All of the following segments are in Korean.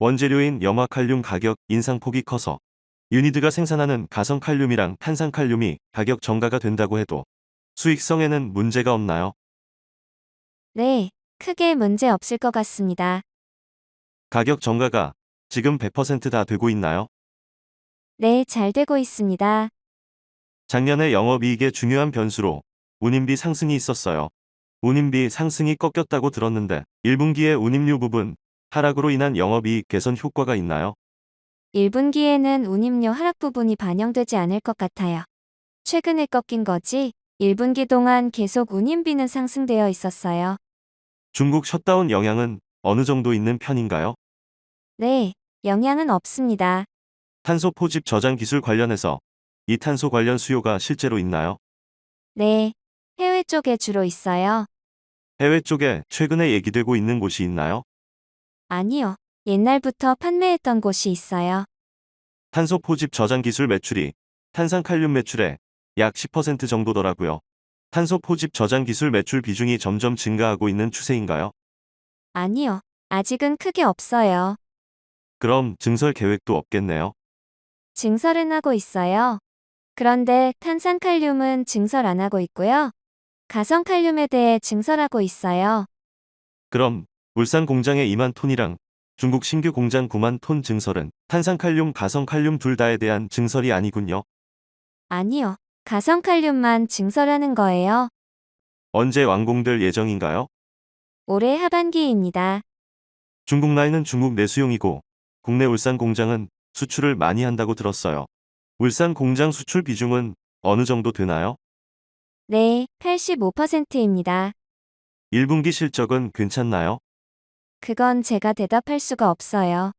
원재료인 염화칼륨 가격 인상폭이 커서 유니드가 생산하는 가성칼륨이랑 탄산칼륨이 가격 정가가 된다고 해도 수익성에는 문제가 없나요? 네, 크게 문제 없을 것 같습니다. 가격 정가가 지금 100%다 되고 있나요? 네, 잘 되고 있습니다. 작년에 영업이익의 중요한 변수로 운임비 상승이 있었어요. 운임비 상승이 꺾였다고 들었는데 1분기에 운임료 부분 하락으로 인한 영업이익 개선 효과가 있나요? 1분기에는 운임료 하락 부분이 반영되지 않을 것 같아요. 최근에 꺾인 거지, 1분기 동안 계속 운임비는 상승되어 있었어요. 중국 셧다운 영향은 어느 정도 있는 편인가요? 네, 영향은 없습니다. 탄소 포집 저장 기술 관련해서 이 탄소 관련 수요가 실제로 있나요? 네, 해외 쪽에 주로 있어요. 해외 쪽에 최근에 얘기되고 있는 곳이 있나요? 아니요, 옛날부터 판매했던 곳이 있어요. 탄소 포집 저장 기술 매출이 탄산칼륨 매출의 약 10% 정도더라고요. 탄소 포집 저장 기술 매출 비중이 점점 증가하고 있는 추세인가요? 아니요, 아직은 크게 없어요. 그럼 증설 계획도 없겠네요. 증설은 하고 있어요. 그런데 탄산칼륨은 증설 안 하고 있고요. 가성칼륨에 대해 증설하고 있어요. 그럼 울산 공장의 2만 톤이랑 중국 신규 공장 9만 톤 증설은 탄산칼륨, 가성칼륨 둘 다에 대한 증설이 아니군요. 아니요, 가성칼륨만 증설하는 거예요. 언제 완공될 예정인가요? 올해 하반기입니다. 중국 라인은 중국 내수용이고 국내 울산 공장은 수출을 많이 한다고 들었어요. 울산 공장 수출 비중은 어느 정도 되나요? 네, 85%입니다. 1분기 실적은 괜찮나요? 그건 제가 대답할 수가 없어요.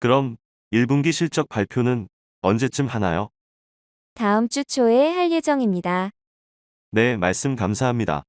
그럼 1분기 실적 발표는 언제쯤 하나요? 다음 주 초에 할 예정입니다. 네, 말씀 감사합니다.